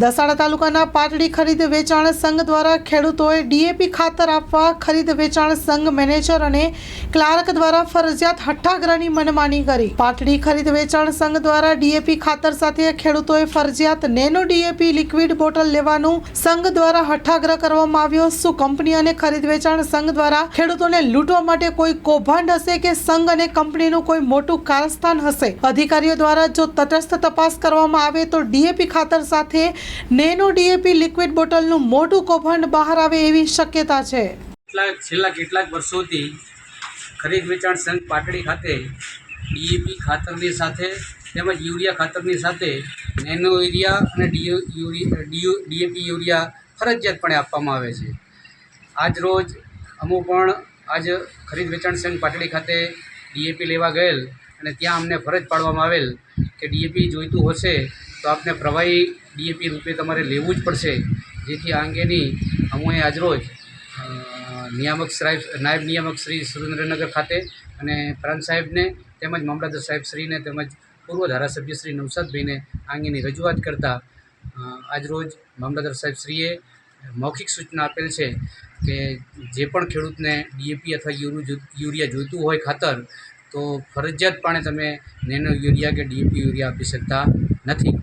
દસાડા તાલુકાના પાટડી ખરીદ વેચાણ સંઘ દ્વારા ખેડૂતોએ ડીએપી ખાતર આપવા ખરીદ વેચાણ સંઘ મેનેજર અને ક્લાર્ક દ્વારા ફરજિયાત હઠ્ઠાગ્રહની મનમાની કરી. પાટડી ખરીદ વેચાણ સંઘ દ્વારા ડીએપી ખાતર સાથે ખેડૂતોએ ફરજિયાત નેનો ડીએપી લિક્વિડ બોટલ લેવાનું સંઘ દ્વારા હઠ્ઠાગ્રહ કરવામાં આવ્યો. શું કંપની અને ખરીદ વેચાણ સંઘ દ્વારા ખેડૂતોને લૂંટવા માટે કોઈ કૌભાંડ હશે કે સંઘ અને કંપનીનું કોઈ મોટું કારસ્થાન હશે? અધિકારીઓ દ્વારા જો તટસ્થ તપાસ કરવામાં આવે તો ડીએપી ખાતર સાથે નેનો ડીએપી લિક્વિડ બોટલનું મોટું કૌભાંડ બહાર આવે એવી શક્યતા છે. કેટલાક છેલ્લા કેટલાક વર્ષોથી ખરીદ વેચાણ સંઘ પાટડી ખાતે ડીએપી ખાતરની સાથે તેમજ યુરિયા ખાતરની સાથે નેનો યુરિયા અને ડીએપી યુરિયા ફરજિયાતપણે આપવામાં આવે છે. આજ રોજ અમુ પણ આજ ખરીદ વેચાણ સંઘ પાટડી ખાતે ડીએપી લેવા ગયેલ અને ત્યાં અમને ફરજ પાડવામાં આવેલ કે ડીએપી જોઈતું હશે તો આપને પ્રવાહી ડીએપી રૂપે તમારે લેવું જ પડશે, જેથી આ અંગેની અમોએ આજરોજ નિયામક સાહેબ, નાયબ નિયામક શ્રી સુરેન્દ્રનગર ખાતે અને પ્રાંત સાહેબને તેમજ મામલતદાર સાહેબ શ્રીને તેમજ પૂર્વ ધારાસભ્ય શ્રી નવસાદભાઈને આ અંગેની રજૂઆત કરતાં આજરોજ મામલતદાર સાહેબ શ્રીએ મૌખિક સૂચના આપેલ છે કે જે પણ ખેડૂતને ડીએપી અથવા યુરુ યુરિયા જોઈતું હોય ખાતર, તો ફરજિયાતપણે તમે નેનો યુરિયા કે ડીએપી યુરિયા આપી શકતા નથી.